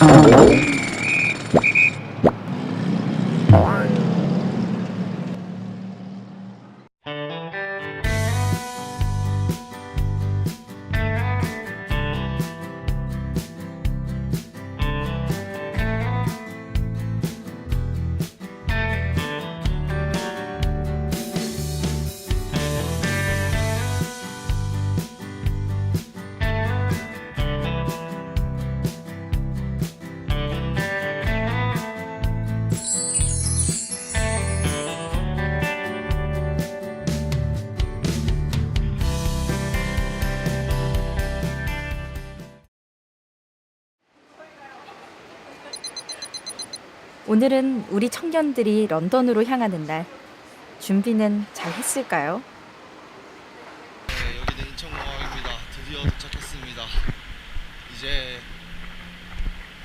Oh. 오늘은 우리 청년들이 런던으로 향하는 날. 준비는 잘 했을까요? 네, 여기는 인천공항입니다. 드디어 도착했습니다. 이제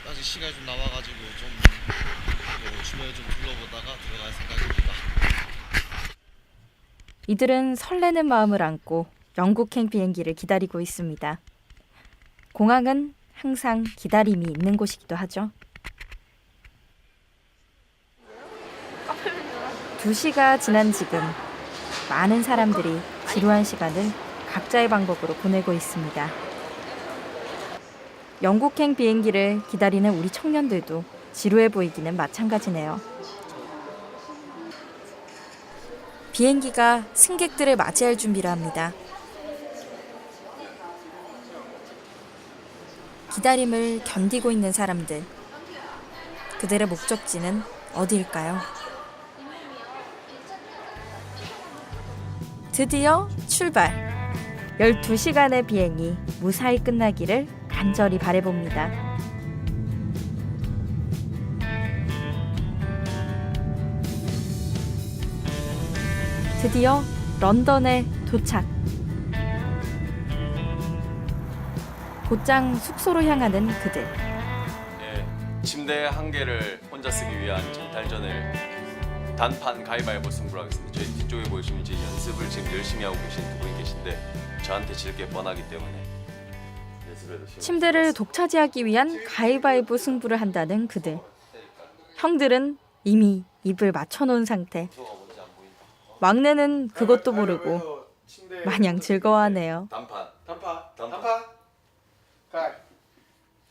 아직 시간이 좀 남아가지고 좀 어, 주변을 좀 둘러보다가 들어갈 생각입니다. 이들은 설레는 마음을 안고 영국행 비행기를 기다리고 있습니다. 공항은 항상 기다림이 있는 곳이기도 하죠. 2시가 지난 지금 많은 사람들이 지루한 시간을 각자의 방법으로 보내고 있습니다. 영국행 비행기를 기다리는 우리 청년들도 지루해 보이기는 마찬가지네요. 비행기가 승객들을 맞이할 준비를 합니다. 기다림을 견디고 있는 사람들. 그들의 목적지는 어디일까요? 드디어 출발! 12시간의 비행이 무사히 끝나기를 간절히 바래봅니다. 드디어 런던에 도착. 곧장 숙소로 향하는 그들. 예, 침대 한 개를 혼자 쓰기 위한 전탈전을 단판 가위바위보 승부를 하겠습니다. 저희 뒤쪽에 보시면 이제 연습을 지금 열심히 하고 계신 두 분이 계신데 저한테 질 게 뻔하기 때문에 연습에도 신경 침대를. 독차지하기 위한 가위바위보 승부를 한다는 그들. 형들은 이미 입을 맞춰놓은 상태. 막내는 그것도 모르고 마냥 즐거워하네요. 단판 단파 단판. 단파 가위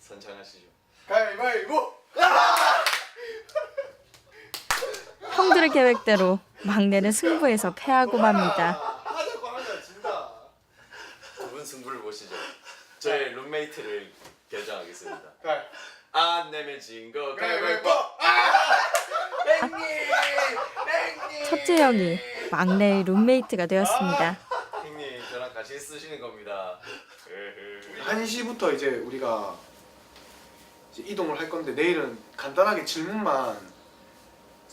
선창하시죠. 가위바위보 형들의 계획대로 막내는 승부에서 패하고 맙니다. 두 분 승부를 보시죠. 저의 룸메이트를 결정하겠습니다. 가위 안 내면 진거 가위바위보 가위바위보. 첫째 형이 막내의 룸메이트가 되었습니다. 형님 저랑 같이 쓰시는 겁니다. 1시부터 이제 우리가 이제 이동을 할 건데 내일은 간단하게 질문만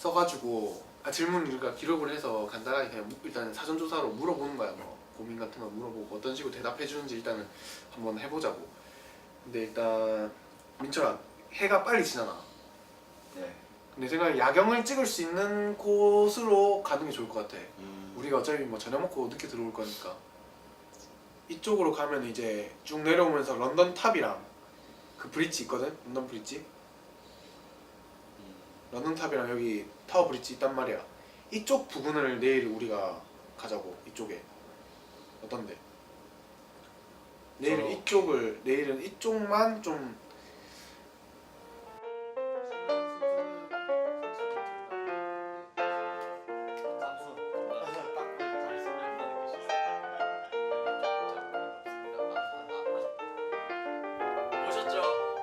써가지고 아 질문 우리가 기록을 해서 간단하게 그냥 무- 일단 사전 조사로 물어보는 거야 뭐. 고민 같은 거 물어보고 어떤 식으로 대답해 주는지 일단은 한번 해보자고. 근데 일단 민철아 해가 빨리 지나나 네. 내 생각에 야경을 찍을 수 있는 곳으로 가는 게 좋을 것 같아. 음, 우리가 어차피 뭐 저녁 먹고 늦게 들어올 거니까. 이쪽으로 가면 이제 쭉 내려오면서 런던 탑이랑 그 브릿지 있거든? 런던 브릿지? 런던 탑이랑 여기 타워 브릿지 있단 말이야 이쪽 부분을 내일 우리가 가자고 이쪽에 어떤데 내일 저- 이쪽을 내일은 이쪽만 좀?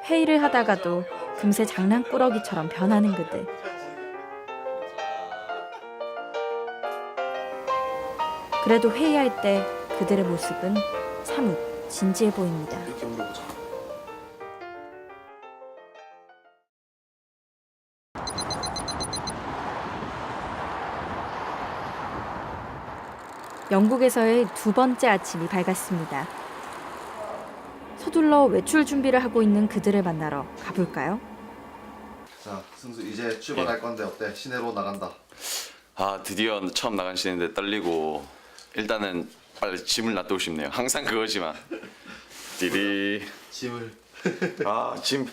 회의를 하다가도 금세 장난꾸러기처럼 변하는 그들. 그래도 회의할 때 그들의 모습은 사뭇 진지해 보입니다. 이렇게 물어보자 영국에서의 두 번째 아침이 밝았습니다. 서둘러 외출 준비를 하고 있는 그들을 만나러 가볼까요? 자, 승수 이제 출발할 건데 어때? 시내로 나간다. 아 드디어 처음 나가시는데 떨리고 일단은 빨리 짐을 놔두고 싶네요. 항상 그거지만. 디디. 짐을 아 짐짐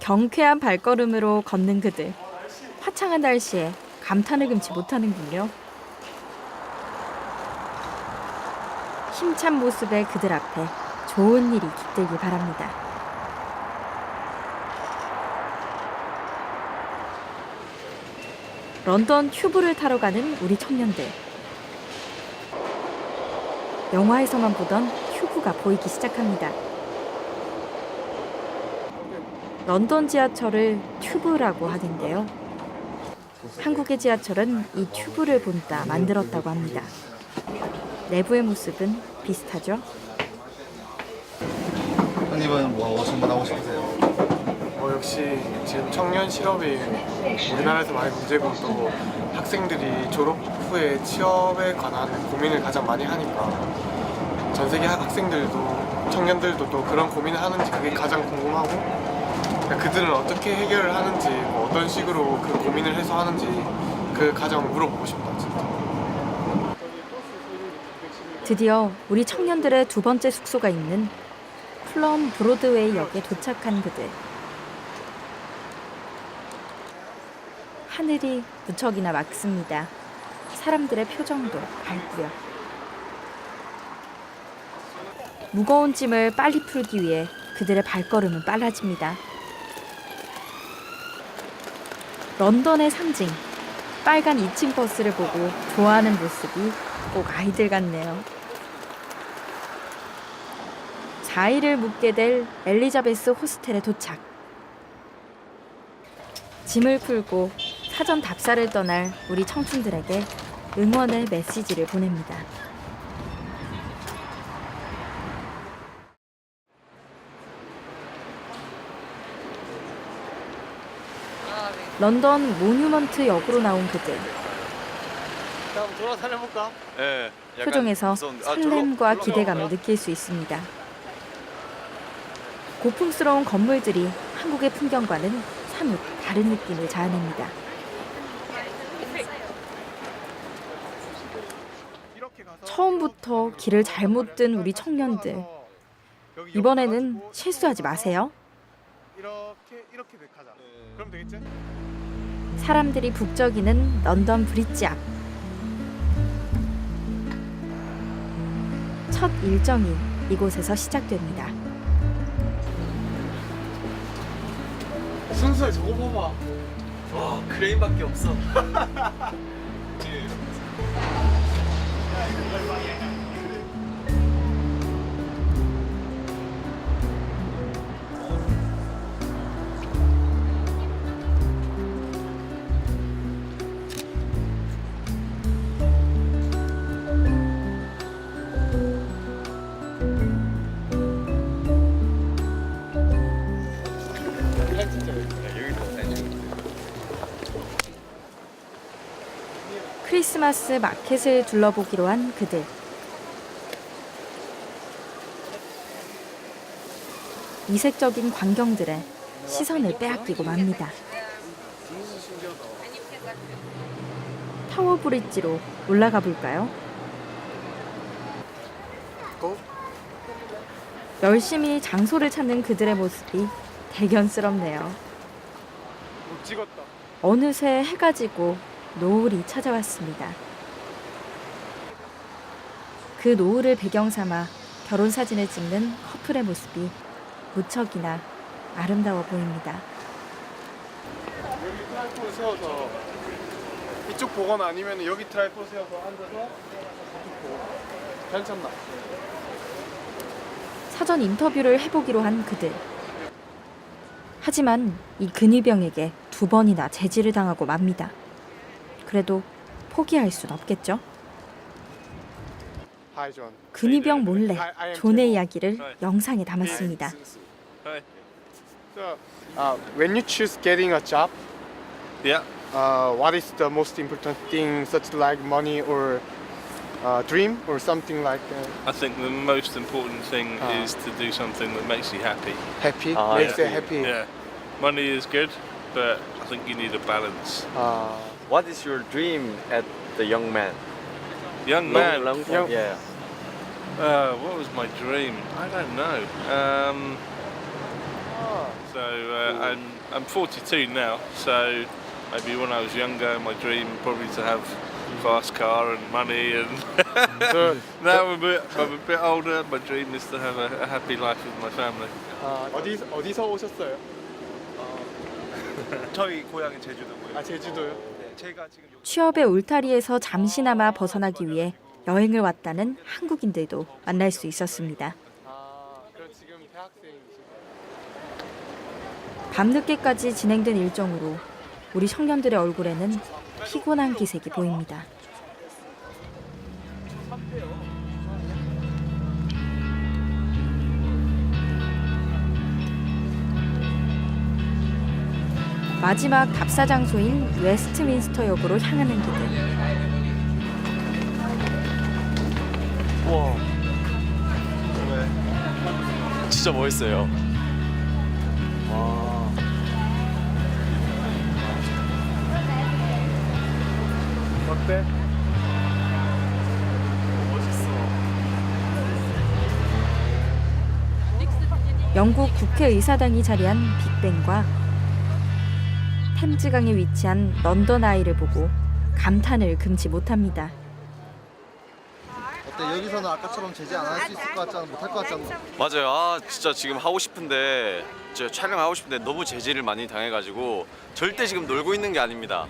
경쾌한 발걸음으로 걷는 그들. 화창한 날씨에 감탄을 금치 못하는군요. 힘찬 모습의 그들 앞에 좋은 일이 깃들길 바랍니다. 런던 튜브를 타러 가는 우리 청년들. 영화에서만 보던 튜브가 보이기 시작합니다. 런던 지하철을 튜브라고 하는데요. 한국의 지하철은 이 튜브를 본따 만들었다고 합니다. 내부의 모습은 비슷하죠? 형님은 뭐 승분하고 싶으세요? 지금 청년 실업이 우리나라에서 많이 문제고 또 학생들이 졸업 후에 취업에 관한 고민을 가장 많이 하니까 전 세계 학생들도 청년들도 또 그런 고민을 하는지 그게 가장 궁금하고 그러니까 그들은 어떻게 해결을 하는지 뭐 어떤 식으로 그 고민을 해소하는지 그 가장 물어보고 싶다 진짜. 드디어 우리 청년들의 두 번째 숙소가 있는 플럼 브로드웨이 역에 도착한 그들. 하늘이 무척이나 맑습니다. 사람들의 표정도 밝고요. 무거운 짐을 빨리 풀기 위해 그들의 발걸음은 빨라집니다. 런던의 상징, 빨간 2층 버스를 보고 좋아하는 모습이 꼭 아이들 같네요. 4일을 묵게 될 엘리자베스 호스텔에 도착. 짐을 풀고 사전 답사를 떠날 우리 청춘들에게 응원의 메시지를 보냅니다. 런던 모뉴먼트 역으로 나온 그들. 한번 돌아다녀 볼까? 예. 약간 표정에서 무서운데. 아, 설렘과 저거? 기대감을 느낄 수 있습니다. 고풍스러운 건물들이 한국의 풍경과는 사뭇 다른 느낌을 자아냅니다. 처음부터 길을 잘못 든 우리 청년들. 이번에는 실수하지 마세요. 이렇게 이렇게 가자. 그럼 되겠지? 사람들이 북적이는 런던 브릿지 앞. 첫 일정이 이곳에서 시작됩니다. 순수해 저거 봐봐. 와 크레인밖에 없어. 아, 진짜 크리스마스 마켓을 둘러보기로 한 그들. 이색적인 광경들에 시선을 빼앗기고 맙니다. 타워 브릿지로 올라가 볼까요? 고. 열심히 장소를 찾는 그들의 모습이 대견스럽네요. 어느새 해가 지고 노을이 찾아왔습니다. 그 노을을 배경 삼아 결혼 사진을 찍는 커플의 모습이 무척이나 아름다워 보입니다. 여기 트라이포드 세워서 이쪽 보거나 아니면 여기 트라이포드 세워서 앉아서 이쪽 보고. 괜찮나? 사전 인터뷰를 해보기로 한 그들. 하지만 이 근위병에게 두 번이나 제지를 당하고 맙니다. 그래도 포기할 순 없겠죠? 근위병 몰래 존의. 이야기를 영상에 담았습니다. Uh, when you choose getting a job, Yeah. uh, what is the most important thing, such like money or uh, dream or something like uh, I think the most important thing Ah. is to do something that makes you happy. happy? Ah, Makes yeah. you happy. Yeah. Money is good, but I think you need a balance. Uh, What is your dream at the young man? Young Long- man, long time, Young- yeah. uh, what was my dream? I don't know. Um, So uh, I'm I'm 42 now. So maybe when I was younger, my dream probably to have a fast car and money. And 저, now I'm a bit I'm a bit older. My dream is to have a, a happy life with my family. 아, 어디 어디서 오셨어요? 저희 고향이 제주도고요. 아 제주도요? 취업의 울타리에서 잠시나마 벗어나기 위해 여행을 왔다는 한국인들도 만날 수 있었습니다. 아 밤늦게까지 진행된 일정으로 우리 청년들의 얼굴에는 피곤한 기색이 보입니다. 마지막 답사 장소인 웨스트민스터 역으로 향하는 길을 와. 진짜 멋있어요. 어때? 영국 국회의사당이 자리한 빅벤과 템즈강에 위치한 런던 아이를 보고 감탄을 금치 못합니다. 어때 여기서는 아까처럼 제재 안 할 수 있을 것 같지 않아? 못할 것 같지 않아? 맞아요. 아 진짜 지금 하고 싶은데 저 촬영하고 싶은데 너무 제지를 많이 당해가지고 절대 지금 놀고 있는 게 아닙니다.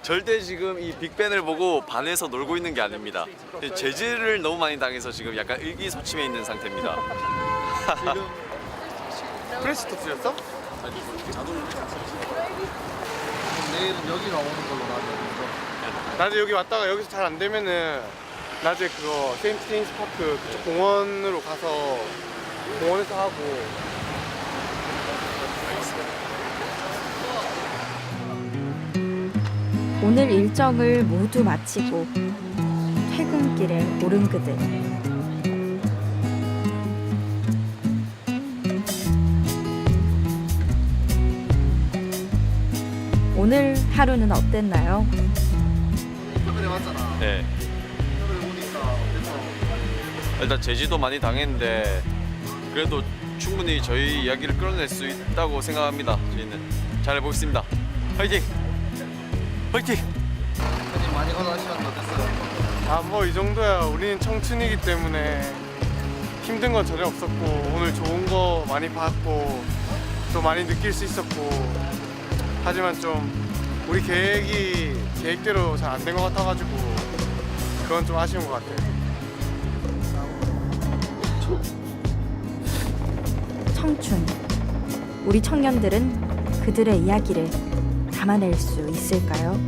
절대 지금 이 빅벤을 보고 반해서 놀고 있는 게 아닙니다. 제지를 너무 많이 당해서 지금 약간 의기소침해 있는 상태입니다. 프레시토스였어? 그럼 내일은 여기 나오는 걸로 나는 나도 여기 왔다가 여기서 잘 안 되면은 낮에 그거 세인트 제임스 파크 그쪽 공원으로 가서 공원에서 하고 오늘 일정을 모두 마치고 퇴근길에 오른 그들. 오늘 하루는 어땠나요? 인터뷰에 왔잖아. 네. 인터뷰 보니까 어땠어? 일단 제지도 많이 당했는데 그래도 충분히 저희 이야기를 끌어낼 수 있다고 생각합니다. 저희는 잘 해보겠습니다. 화이팅! 화이팅! 대표님 많이 걸어가시는데 어땠어요? 아 뭐 이 정도야 우리는 청춘이기 때문에 힘든 건 전혀 없었고 오늘 좋은 거 많이 봤고 또 많이 느낄 수 있었고 하지만 좀 우리 계획이 계획대로 잘 안 된 것 같아가지고 그건 좀 아쉬운 것 같아요. 청춘. 우리 청년들은 그들의 이야기를 담아낼 수 있을까요?